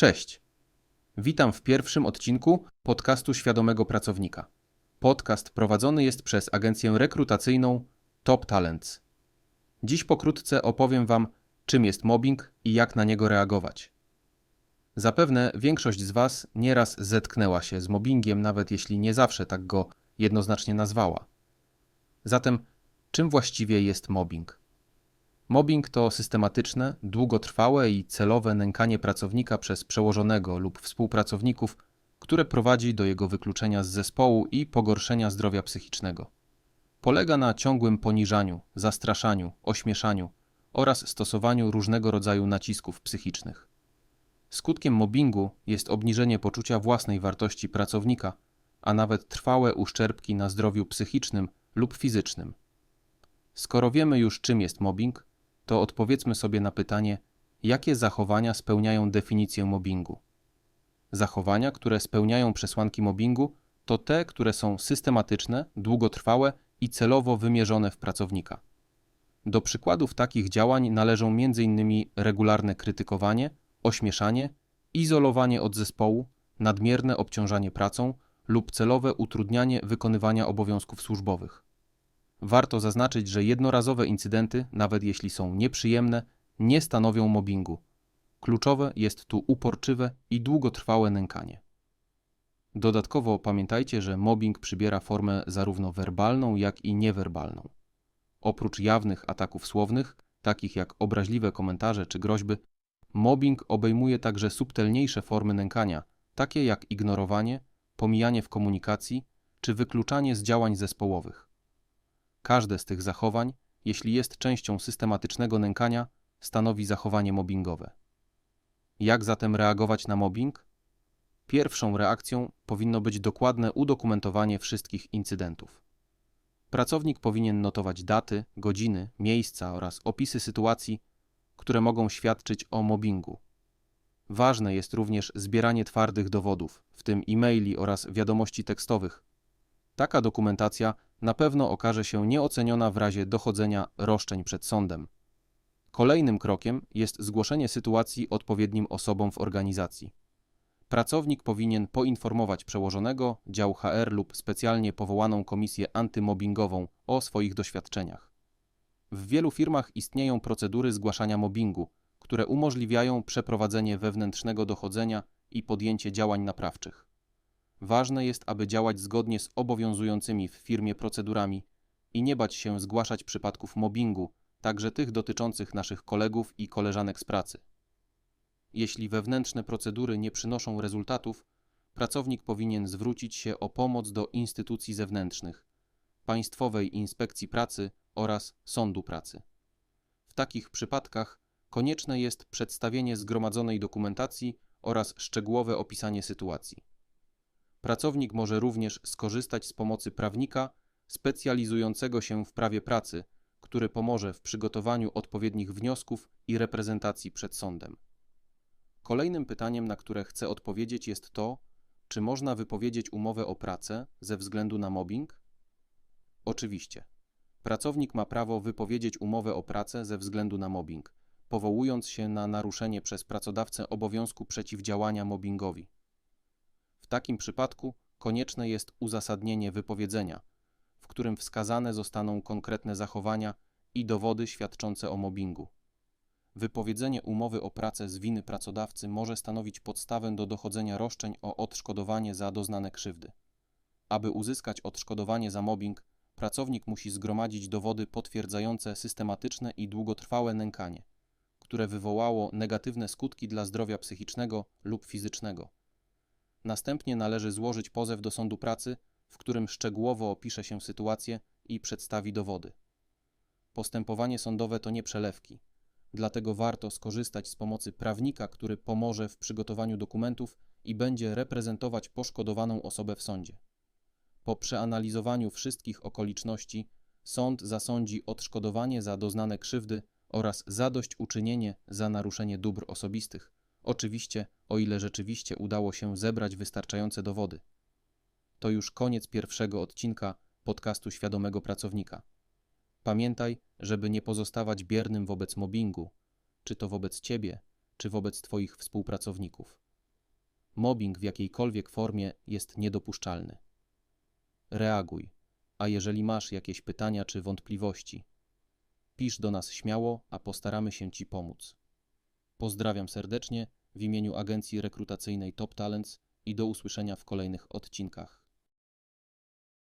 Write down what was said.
Cześć. Witam w pierwszym odcinku podcastu Świadomego Pracownika. Podcast prowadzony jest przez agencję rekrutacyjną Top Talents. Dziś pokrótce opowiem Wam, czym jest mobbing i jak na niego reagować. Zapewne większość z Was nieraz zetknęła się z mobbingiem, nawet jeśli nie zawsze tak go jednoznacznie nazwała. Zatem, czym właściwie jest mobbing? Mobbing to systematyczne, długotrwałe i celowe nękanie pracownika przez przełożonego lub współpracowników, które prowadzi do jego wykluczenia z zespołu i pogorszenia zdrowia psychicznego. Polega na ciągłym poniżaniu, zastraszaniu, ośmieszaniu oraz stosowaniu różnego rodzaju nacisków psychicznych. Skutkiem mobbingu jest obniżenie poczucia własnej wartości pracownika, a nawet trwałe uszczerbki na zdrowiu psychicznym lub fizycznym. Skoro wiemy już, czym jest mobbing, to odpowiedzmy sobie na pytanie, jakie zachowania spełniają definicję mobbingu. Zachowania, które spełniają przesłanki mobbingu, to te, które są systematyczne, długotrwałe i celowo wymierzone w pracownika. Do przykładów takich działań należą m.in. regularne krytykowanie, ośmieszanie, izolowanie od zespołu, nadmierne obciążanie pracą lub celowe utrudnianie wykonywania obowiązków służbowych. Warto zaznaczyć, że jednorazowe incydenty, nawet jeśli są nieprzyjemne, nie stanowią mobbingu. Kluczowe jest tu uporczywe i długotrwałe nękanie. Dodatkowo pamiętajcie, że mobbing przybiera formę zarówno werbalną, jak i niewerbalną. Oprócz jawnych ataków słownych, takich jak obraźliwe komentarze czy groźby, mobbing obejmuje także subtelniejsze formy nękania, takie jak ignorowanie, pomijanie w komunikacji czy wykluczanie z działań zespołowych. Każde z tych zachowań, jeśli jest częścią systematycznego nękania, stanowi zachowanie mobbingowe. Jak zatem reagować na mobbing? Pierwszą reakcją powinno być dokładne udokumentowanie wszystkich incydentów. Pracownik powinien notować daty, godziny, miejsca oraz opisy sytuacji, które mogą świadczyć o mobbingu. Ważne jest również zbieranie twardych dowodów, w tym e-maili oraz wiadomości tekstowych. Taka dokumentacja na pewno okaże się nieoceniona w razie dochodzenia roszczeń przed sądem. Kolejnym krokiem jest zgłoszenie sytuacji odpowiednim osobom w organizacji. Pracownik powinien poinformować przełożonego, dział HR lub specjalnie powołaną komisję antymobbingową o swoich doświadczeniach. W wielu firmach istnieją procedury zgłaszania mobbingu, które umożliwiają przeprowadzenie wewnętrznego dochodzenia i podjęcie działań naprawczych. Ważne jest, aby działać zgodnie z obowiązującymi w firmie procedurami i nie bać się zgłaszać przypadków mobbingu, także tych dotyczących naszych kolegów i koleżanek z pracy. Jeśli wewnętrzne procedury nie przynoszą rezultatów, pracownik powinien zwrócić się o pomoc do instytucji zewnętrznych, Państwowej Inspekcji Pracy oraz Sądu Pracy. W takich przypadkach konieczne jest przedstawienie zgromadzonej dokumentacji oraz szczegółowe opisanie sytuacji. Pracownik może również skorzystać z pomocy prawnika specjalizującego się w prawie pracy, który pomoże w przygotowaniu odpowiednich wniosków i reprezentacji przed sądem. Kolejnym pytaniem, na które chcę odpowiedzieć, jest to, czy można wypowiedzieć umowę o pracę ze względu na mobbing? Oczywiście. Pracownik ma prawo wypowiedzieć umowę o pracę ze względu na mobbing, powołując się na naruszenie przez pracodawcę obowiązku przeciwdziałania mobbingowi takim przypadku konieczne jest uzasadnienie wypowiedzenia, w którym wskazane zostaną konkretne zachowania i dowody świadczące o mobbingu. Wypowiedzenie umowy o pracę z winy pracodawcy może stanowić podstawę do dochodzenia roszczeń o odszkodowanie za doznane krzywdy. Aby uzyskać odszkodowanie za mobbing, pracownik musi zgromadzić dowody potwierdzające systematyczne i długotrwałe nękanie, które wywołało negatywne skutki dla zdrowia psychicznego lub fizycznego Następnie należy złożyć pozew do sądu pracy, w którym szczegółowo opisze się sytuację i przedstawi dowody. Postępowanie sądowe to nie przelewki, dlatego warto skorzystać z pomocy prawnika, który pomoże w przygotowaniu dokumentów i będzie reprezentować poszkodowaną osobę w sądzie. Po przeanalizowaniu wszystkich okoliczności, sąd zasądzi odszkodowanie za doznane krzywdy oraz zadośćuczynienie za naruszenie dóbr osobistych Oczywiście, o ile rzeczywiście udało się zebrać wystarczające dowody. To już koniec pierwszego odcinka podcastu Świadomego Pracownika. Pamiętaj, żeby nie pozostawać biernym wobec mobbingu, czy to wobec ciebie, czy wobec Twoich współpracowników. Mobbing w jakiejkolwiek formie jest niedopuszczalny. Reaguj, a jeżeli masz jakieś pytania czy wątpliwości, pisz do nas śmiało, a postaramy się Ci pomóc. Pozdrawiam serdecznie w imieniu agencji rekrutacyjnej Top Talents i do usłyszenia w kolejnych odcinkach.